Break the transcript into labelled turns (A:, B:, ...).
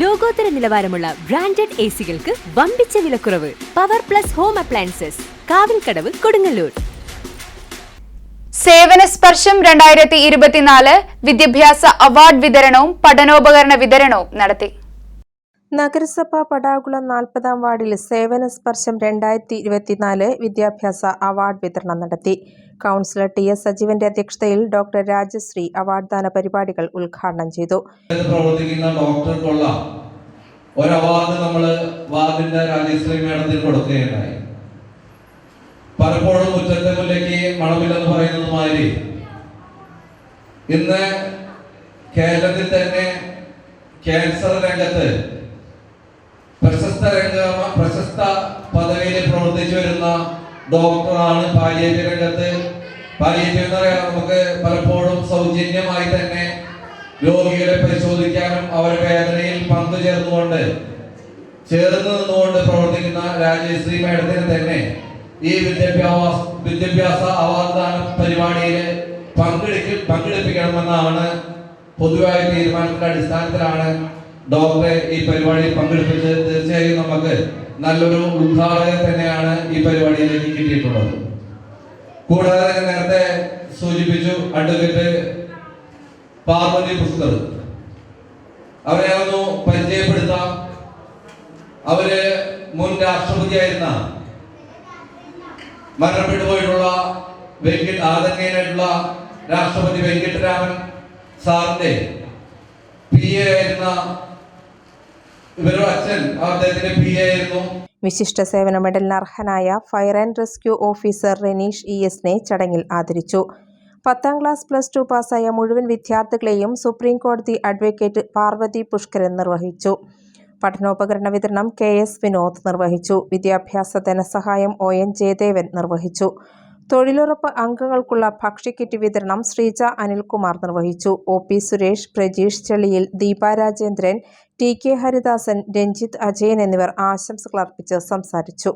A: ലോകോത്തര നിലവാരമുള്ള branded A സികൾക്ക് വമ്പിച്ച വിലക്കുറവ്. Power plus home appliances Kavilkadavu Kodungallur.
B: സേവന സ്പർശം രണ്ടായിരത്തി ഇരുപത്തിനാല് വിദ്യാഭ്യാസ അവാർഡ് വിതരണവും പഠനോപകരണ വിതരണവും നടത്തി.
C: നഗരസഭ പടാകുളം നാൽപ്പതാം വാർഡിൽ സേവന സ്പർശം രണ്ടായിരത്തി ഇരുപത്തിനാല് വിദ്യാഭ്യാസ അവാർഡ് വിതരണം നടത്തി. കൗൺസിലർ ടി എസ് സജീവന്റെ അധ്യക്ഷതയിൽ ഡോക്ടർ രാജശ്രീ അവാർഡ് ദാന പരിപാടികൾ ഉദ്ഘാടനം ചെയ്തു.
D: പ്രവർത്തിക്കുന്ന ഡോക്ടർക്കുള്ള ഒരു അവാർഡ് നമ്മൾ വാർഡിന്റെ രാജശ്രീ മേഡത്തിന് കൊടുക്കുകയുണ്ടായി. പലപ്പോഴും മുറ്റത്തെ മുല്ലയ്ക്ക് മണമില്ലെന്ന് പറയുന്നത് മാതിരി ഇന്ന് കേരളത്തിൽ തന്നെ ക്യാൻസർ രംഗത്ത് പ്രശസ്ത രംഗ പ്രശസ്ത പദവിയിൽ പ്രവർത്തിച്ചു വരുന്ന ഡോക്ടറാണ് പാലിയേറ്റീവ് രംഗത്ത്. പാലിയേറ്റീവ് എന്ന് പറയാൻ നമുക്ക് പലപ്പോഴും സൗജന്യമായി തന്നെ രോഗികളെ പരിശോധിക്കാനും അവരുടെ വേദനയിൽ പങ്കു ചേർന്നുകൊണ്ട് ചേർന്ന് നിന്നുകൊണ്ട് പ്രവർത്തിക്കുന്ന രാജശ്രീ മേഡത്തിന് തന്നെ ഈ വിദ്യാഭ്യാസ വിദ്യാഭ്യാസ അവാർഡ്ദാന പരിപാടിയിൽ പങ്കെടുക്ക പങ്കെടുപ്പിക്കണമെന്നാണ് പൊതുവായ തീരുമാനത്തിന്റെ അടിസ്ഥാനത്തിലാണ് ഡോക്ടറെ ഈ പരിപാടിയിൽ പങ്കെടുപ്പിച്ചത് തീർച്ചയായും നമുക്ക് നല്ലൊരു ഉദ്ഘാടകൻ തന്നെയാണ് ഈ പരിപാടിയിലേക്ക് കിട്ടിയിട്ടുള്ളത്. കൂടാതെ നേരത്തെ സൂചിപ്പിച്ചു അഡ്വക്കേറ്റ് പാർവതി പുസ്തർ അവരെ ഒന്ന് പരിചയപ്പെടുത്താം. അവർ മുൻ രാഷ്ട്രപതിയായിരുന്ന മരണപ്പെട്ടു പോയിട്ടുള്ള വെങ്കിട്ട് ആദരണീയനായിട്ടുള്ള രാഷ്ട്രപതി വെങ്കിട്ടരാമൻ സാറിന്റെ പി എ ആയിരുന്ന പി ആയിരുന്നു.
C: വിശിഷ്ട സേവന മെഡലിന് അർഹനായ fire and rescue officer Reneesh E എസിനെ ചടങ്ങിൽ ആദരിച്ചു. പത്താം ക്ലാസ് പ്ലസ് ടു പാസ്സായ മുഴുവൻ വിദ്യാർത്ഥികളെയും സുപ്രീം കോടതി അഡ്വക്കേറ്റ് പാർവതി പുഷ്കരൻ നിർവഹിച്ചു. പഠനോപകരണ വിതരണം കെ എസ് വിനോദ് നിർവഹിച്ചു. വിദ്യാഭ്യാസ ധനസഹായം ഒ എൻ ജയദേവൻ നിർവഹിച്ചു. തൊഴിലുറപ്പ് അംഗങ്ങൾക്കുള്ള ഭക്ഷ്യക്കിറ്റ് വിതരണം ശ്രീജ അനിൽകുമാർ നിർവഹിച്ചു. O. P. Suresh Prajeesh Cheliyil Deepa Rajendran T. K. Haridasan Ranjith Ajayan എന്നിവർ ആശംസകൾ അർപ്പിച്ച് സംസാരിച്ചു.